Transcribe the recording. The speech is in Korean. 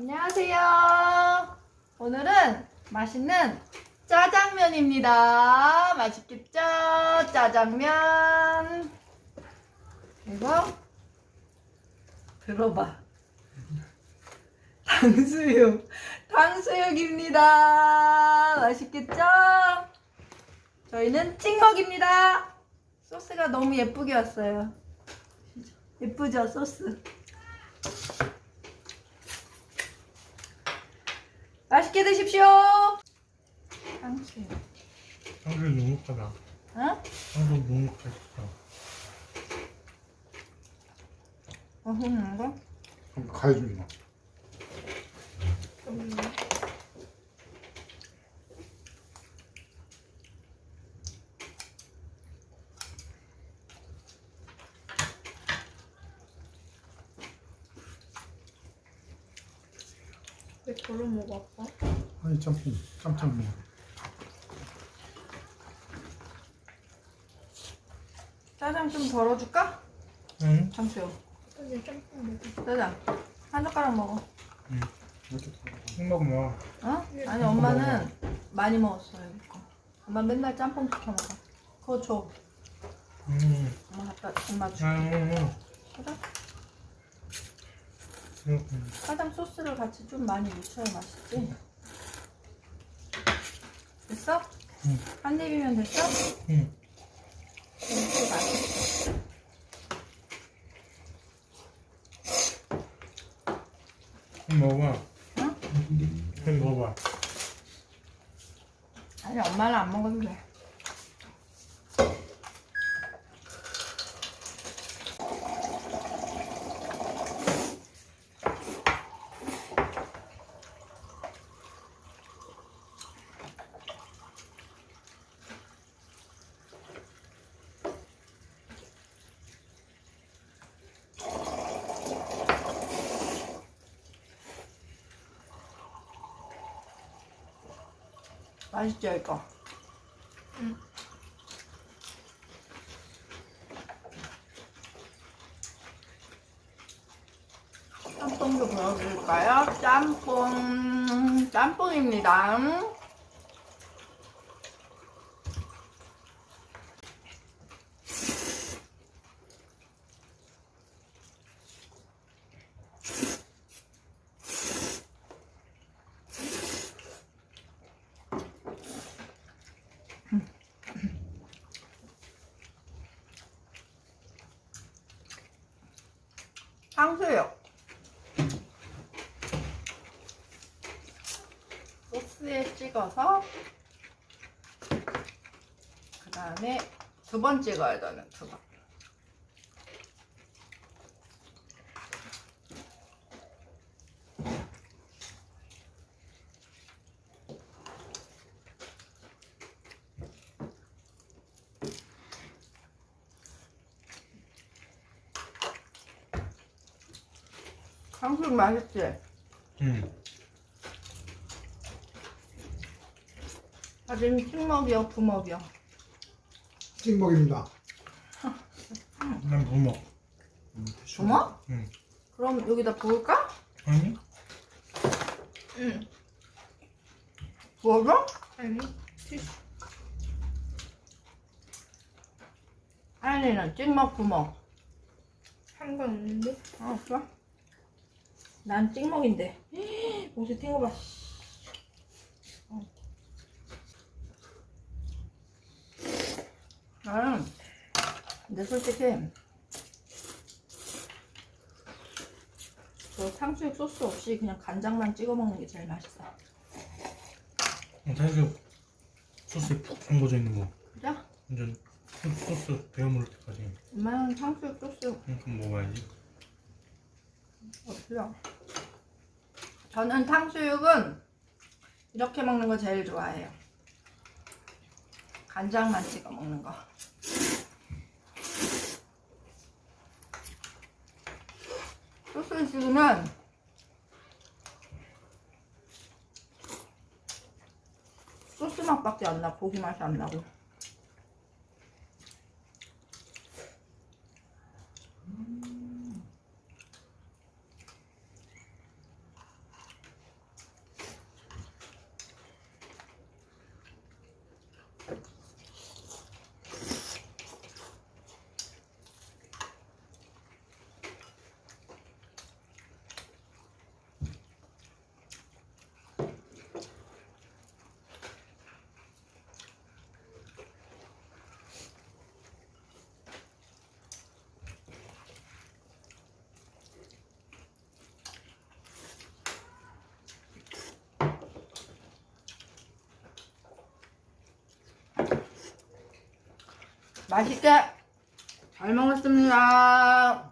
안녕하세요. 오늘은 맛있는 짜장면입니다. 맛있겠죠? 짜장면. 그리고 들어봐. 탕수육. 탕수육입니다. 맛있겠죠? 저희는 찍먹입니다. 소스가 너무 예쁘게 왔어요. 예쁘죠, 소스? 맛있게 드십시오. 탕수육. 한글 너무 크다. 어? 한글 너무 크다. 맛있는 거? 한번 가해줘 이거. 왜 저를 먹어 아빠? 아니 짬뽕 짬뽕 먹어. 짜장 좀 덜어줄까? 응? 탕수육. 근데 짬뽕 먹어. 짜장. 한 젓가락 먹어. 이렇게 다 생각 뭐? 어? 아니 엄마는 많이 먹었어요 이거. 엄마 맨날 짬뽕 시켜 먹어. 그거 줘. 음. 엄마 갖다 엄마 줘. 음. 그래? 음. 짜장 소스를 같이 좀 많이 묻혀야 맛있지. 됐어? 응. 한 입이면 됐어? 응. 이렇게 맛있어. 좀 먹어봐. 응? 좀 먹어봐. 아니 엄마는 안 먹어도 돼. 맛있죠 이거? 짬뽕도 보여드릴까요? 짬뽕, 짬뽕입니다. 탕수육. 소스에 찍어서 그 다음에 두 번 찍어야 되는 두 번. 탕수육 맛있지? 응. 아님 찍먹이요, 부먹이요. 찍먹입니다. 난 부먹. 부먹? 응. 그럼 여기다 부을까? 아니? 응. 부어줘? 아니 티슈. 아니는 찍먹, 부먹. 한건 있는데. 어, 좋아. 난 찍먹인데. 옷이. 어. 나는, 근데 솔직히, 저 탕수육 소스 없이 그냥 간장만 찍어 먹는 게 제일 맛있어. 사실 소스에 푹 담궈져 있는 거. 그죠? 완전 소- 소스 배어 물을 때까지. 엄마는 탕수육 소스 응, 좀 먹어야지. 없어요. 저는 탕수육은 이렇게 먹는 거 제일 좋아해요. 간장만 찍어 먹는 거. 소스 찍으면 소스 맛밖에 안 나, 고기 맛이 안 나고. 맛있게 잘 먹었습니다.